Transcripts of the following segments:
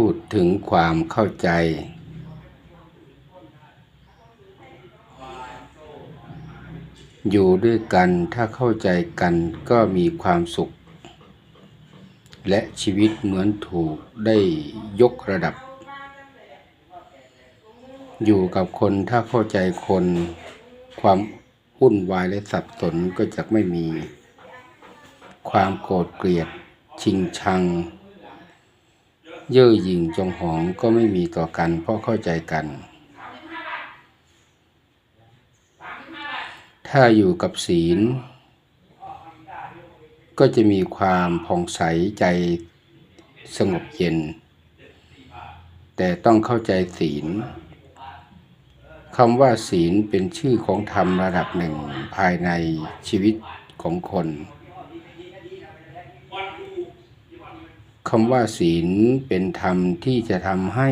พูดถึงความเข้าใจ อยู่ด้วยกันถ้าเข้าใจกันก็มีความสุข และชีวิตเหมือนถูกได้ยกระดับ อยู่กับคนถ้าเข้าใจคน ความวุ่นวายและสับสนก็จะไม่มี ความโกรธเกลียดชิงชัง เย่อหยิ่งจงหองก็ไม่มีต่อกัน เพราะเข้าใจกัน ถ้าอยู่กับศีล ก็จะมีความผ่องใสใจสงบเย็น แต่ต้องเข้าใจศีลคำว่าศีลเป็นชื่อของธรรมระดับหนึ่งภายในชีวิตของคน คำว่าศีลเป็นธรรมที่จะทำให้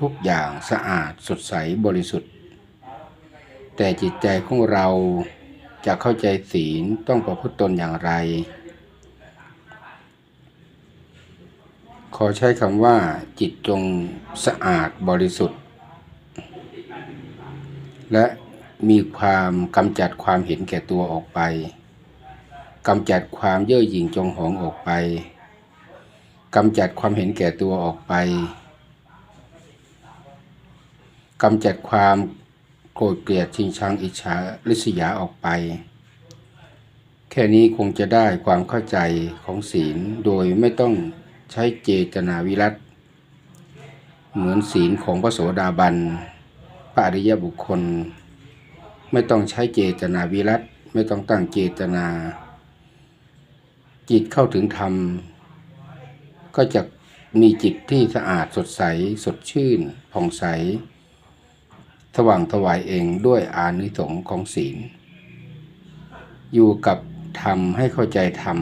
ทุกอย่างสะอาดสดใสบริสุทธิ์ แต่จิตใจของเราจะเข้าใจศีลต้องประพฤติตนอย่างไร ขอใช้คำว่า จิตจงสะอาดบริสุทธิ์ และมีความกำจัดความเห็นแก่ตัวออกไปกำจัดความเย่อหยิ่งจงหองออกไป กำจัดความเห็นแก่ตัวออกไปกำจัดความโกรธเกลียดชิงชังอิจฉาริษยาออกไป แค่นี้คงจะได้ความเข้าใจของศีลโดยไม่ต้องใช้เจตนาวิรัตเหมือนศีลของพระโสดาบันพระอริยบุคคล ไม่ต้องใช้เจตนาวิรัตไม่ต้องตั้งเจตนา จิตเข้าถึงธรรม ก็จะมีจิตที่สะอาดสดใส สดชื่นผ่องใส สว่างถวายเองด้วยอานิสงส์ของศีล อยู่กับธรรมให้เข้าใจธรรม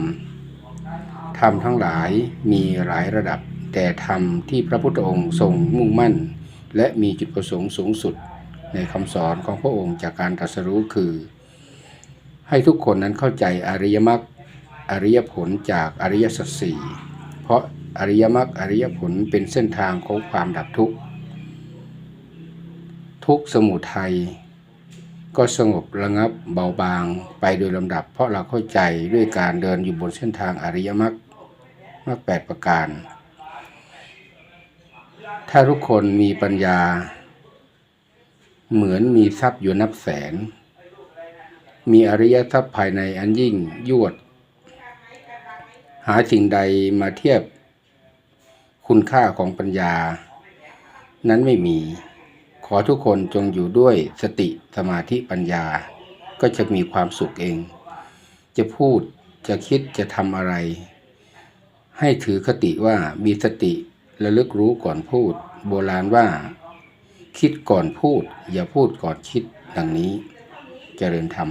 ธรรมทั้งหลายมีหลายระดับ แต่ธรรมที่พระพุทธองค์ทรงมุ่งมั่น และมีจุดประสงค์สูงสุดในคำสอนของพระองค์จากการตรัสรู้คือ ให้ทุกคนนั้นเข้าใจอริยมรรคอริยผลจากอริยสัจสี่เพราะ อริยมรรคอริยผลเป็นเส้นทางของความดับทุกข์ ทุกสมุทัยก็สงบระงับเบาบางไปโดยลำดับ เพราะเราเข้าใจด้วยการเดินอยู่บนเส้นทางอริยมรรคมรรคแปดประการ ถ้าทุกคนมีปัญญา เหมือนมีทรัพย์อยู่นับแสน มีอริยทรัพย์ภายในอันยิ่งยวด หาสิ่งใดมาเทียบ คุณค่าของปัญญา นั้นไม่มี ขอทุกคนจงอยู่ด้วยสติสมาธิปัญญา ก็จะมีความสุขเอง จะพูดจะคิดจะทำอะไร ให้ถือคติว่ามีสติระลึกรู้ก่อนพูด โบราณว่า คิดก่อนพูด อย่าพูดก่อนคิดดังนี้เจริญธรรม